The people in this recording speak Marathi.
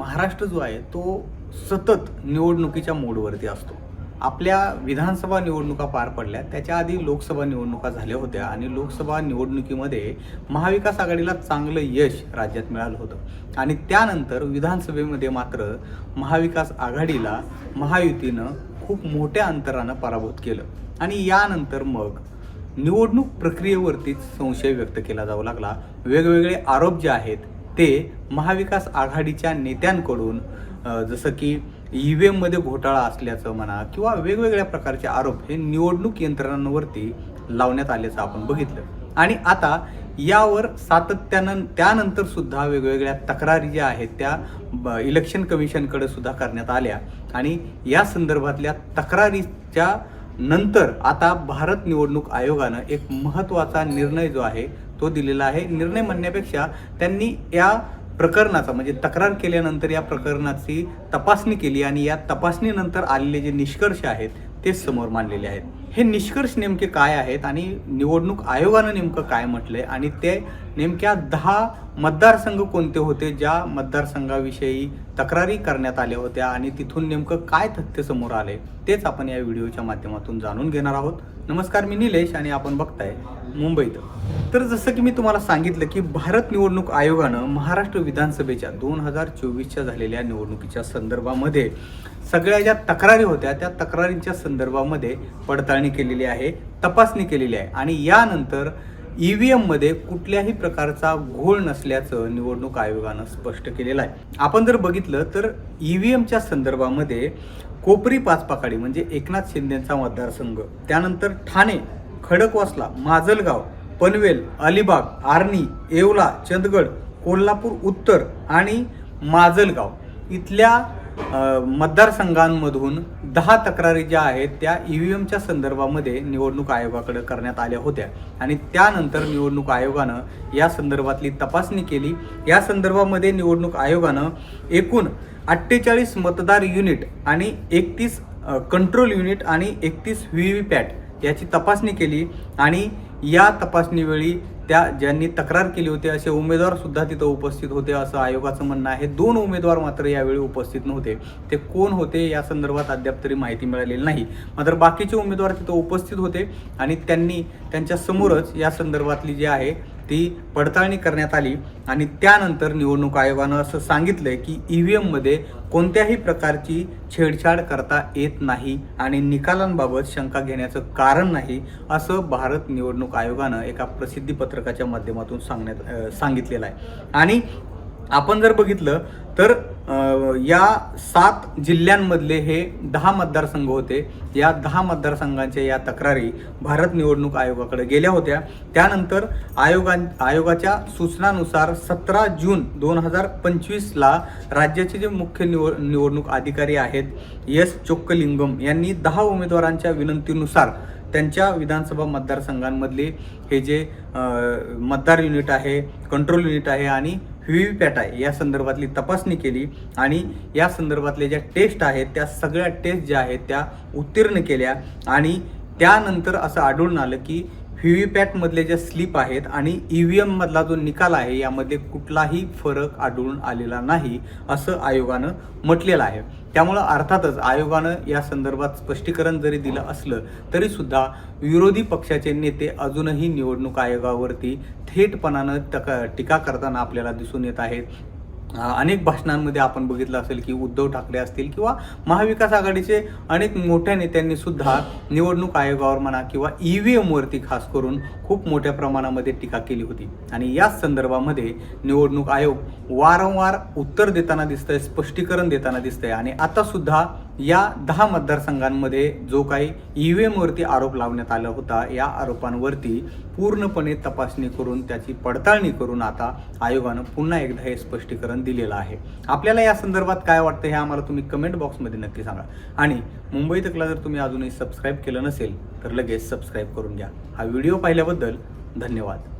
महाराष्ट्र जो आहे तो सतत निवडणुकीच्या मोडवरती असतो. आपल्या विधानसभा निवडणुका पार पडल्या त्याच्या आधी लोकसभा निवडणुका झाल्या होत्या आणि लोकसभा निवडणुकीमध्ये महाविकास आघाडीला चांगलं यश राज्यात मिळालं होतं. आणि त्यानंतर विधानसभेमध्ये मात्र महाविकास आघाडीला महायुतीनं खूप मोठ्या अंतरानं पराभूत केलं. आणि यानंतर मग निवडणूक प्रक्रियेवरतीच संशय व्यक्त केला जाऊ लागला. वेगवेगळे आरोप जे आहेत ते महाविकास आघाडीच्या नेत्यांकडून जसं की ई व्ही एममध्ये घोटाळा असल्याचं म्हणा किंवा वेगवेगळ्या प्रकारचे आरोप हे निवडणूक यंत्रणांवरती लावण्यात आल्याचं आपण बघितलं. आणि आता यावर सातत्यानं त्यानंतर सुद्धा वेगवेगळ्या तक्रारी ज्या आहेत त्या ब- इलेक्शन कमिशनकडे सुद्धा करण्यात आल्या. आणि या संदर्भातल्या तक्रारीच्या नंतर आता भारत निवडणूक आयोगानं एक महत्त्वाचा निर्णय जो आहे तो दिलेला आहे. निर्णय म्हणण्यापेक्षा त्यांनी या प्रकरणाचा म्हणजे तक्रार केल्यानंतर या प्रकरणाची तपासणी केली आणि या तपासणीनंतर आलेले जे निष्कर्ष आहेत ते समोर मांडलेले आहेत. हे निष्कर्ष नेमके काय आहेत आणि निवडणूक आयोगानं नेमकं काय म्हटलंय? आणि ते नेमक्या दहा मतदारसंघ कोणते होते ज्या मतदारसंघाविषयी तक्रारी करण्यात आल्या होत्या आणि तिथून नेमकं काय तथ्य समोर आले तेच आपण या व्हिडिओच्या माध्यमातून जाणून घेणार आहोत. नमस्कार मी निलेश आणि आपण बघताय मुंबईत. तर जसं की मी तुम्हाला सांगितलं की भारत निवडणूक आयोगानं महाराष्ट्र विधानसभेच्या दोन हजार चोवीसच्या झालेल्या निवडणुकीच्या संदर्भामध्ये सगळ्या ज्या तक्रारी होत्या त्या तक्रारींच्या संदर्भामध्ये पडताळणी केलेली आहे तपासणी केलेली आहे. आणि यानंतर ई व्ही एममध्ये कुठल्याही प्रकारचा घोळ नसल्याचं निवडणूक आयोगानं स्पष्ट केलेलं आहे. आपण जर बघितलं तर ई व्ही एमच्या संदर्भामध्ये कोपरी पाचपाकाडी म्हणजे एकनाथ शिंदेचा मतदारसंघ त्यानंतर ठाणे खडकवासला माजलगाव पनवेल अलिबाग आर्णी येवला चंदगड कोल्हापूर उत्तर आणि माजलगाव इथल्या मतदारसंघांमधून दहा तक्रारी ज्या आहेत त्या ई व्ही एमच्या संदर्भामध्ये निवडणूक आयोगाकडे करण्यात आल्या होत्या. आणि त्यानंतर निवडणूक आयोगानं या संदर्भातली तपासणी केली. या संदर्भामध्ये निवडणूक आयोगानं एकूण अठ्ठेचाळीस मतदार युनिट आणि एकतीस कंट्रोल युनिट आणि एकतीस व्ही व्ही पॅट याची तपासणी केली. आणि या तपासणीवेळी त्या ज्यांनी तक्रार केली होती असे उमेदवार सुद्धा तिथं उपस्थित होते असं आयोगाचं म्हणणं आहे. दोन उमेदवार मात्र यावेळी उपस्थित नव्हते. ते कोण होते या संदर्भात अद्याप तरी माहिती मिळालेली नाही. मात्र बाकीचे उमेदवार तिथं उपस्थित होते आणि त्यांनी त्यांच्या समोरच या संदर्भातली जी आहे ती पडताळणी करण्यात आली आणि त्यानंतर निवडणूक आयोगानं असं सांगितलंय की ई व्ही एममध्ये कोणत्याही प्रकारची छेडछाड करता येत नाही आणि निकालांबाबत शंका घेण्याचं कारण नाही असं भारत निवडणूक आयोगानं एका प्रसिद्धी पत्रकाच्या माध्यमातून सांगण्यात सांगितलेलं आहे. आणि आपण जर बघितलं तर या सात जिल्ह्यांमधले हे दहा मतदारसंघ होते. या दहा मतदारसंघांच्या या तक्रारी भारत निवडणूक आयोगाकडे गेल्या होत्या. त्यानंतर आयोगा आयोगाच्या सूचनानुसार सतरा जून दोन हजार पंचवीसला राज्याचे जे मुख्य निवड निवडणूक अधिकारी आहेत एस चोक्कलिंगम यांनी दहा उमेदवारांच्या विनंतीनुसार त्यांच्या विधानसभा मतदारसंघांमधले हे जे मतदार युनिट आहे कंट्रोल युनिट आहे आणि व्ही व्ही पॅट आहे. या संदर्भातली तपासणी केली आणि या संदर्भातल्या ज्या टेस्ट आहेत त्या सगळ्या टेस्ट ज्या आहेत त्या उत्तीर्ण केल्या आणि त्यानंतर असं आढळून आलं की व्ही व्ही पॅटमधले ज्या स्लिप आहेत आणि ई व्ही एममधला जो निकाल आहे यामध्ये कुठलाही फरक आढळून आलेला नाही असं आयोगानं म्हटलेलं आहे. त्यामुळं अर्थातच आयोगानं या संदर्भात स्पष्टीकरण जरी दिलं असलं तरीसुद्धा विरोधी पक्षाचे नेते अजूनही निवडणूक आयोगावरती थेटपणानं टका टीका करताना आपल्याला दिसून येत आहेत. अनेक भाषणांमध्ये आपण बघितलं असेल की उद्धव ठाकरे असतील किंवा महाविकास आघाडीचे अनेक मोठ्या नेत्यांनी सुद्धा निवडणूक आयोगावर म्हणा किंवा ई व्ही एमवरती खास करून खूप मोठ्या प्रमाणामध्ये टीका केली होती. आणि याच संदर्भामध्ये निवडणूक आयोग वारंवार उत्तर देताना दिसतंय स्पष्टीकरण देताना दिसतंय. आणि आतासुद्धा या दहा मतदारसंघांमध्ये जो काही ई व्ही एमवरती आरोप लावण्यात आला होता या आरोपांवरती पूर्णपणे तपासणी करून त्याची पडताळणी करून आता आयोगानं पुन्हा एकदा हे स्पष्टीकरण दिलेलं आहे. आपल्याला या संदर्भात काय वाटतं हे आम्हाला तुम्ही कमेंट बॉक्समध्ये नक्की सांगा. आणि मुंबई तकला जर तुम्ही अजूनही सबस्क्राईब केलं नसेल तर लगेच सबस्क्राईब करून घ्या. हा व्हिडिओ पाहिल्याबद्दल धन्यवाद.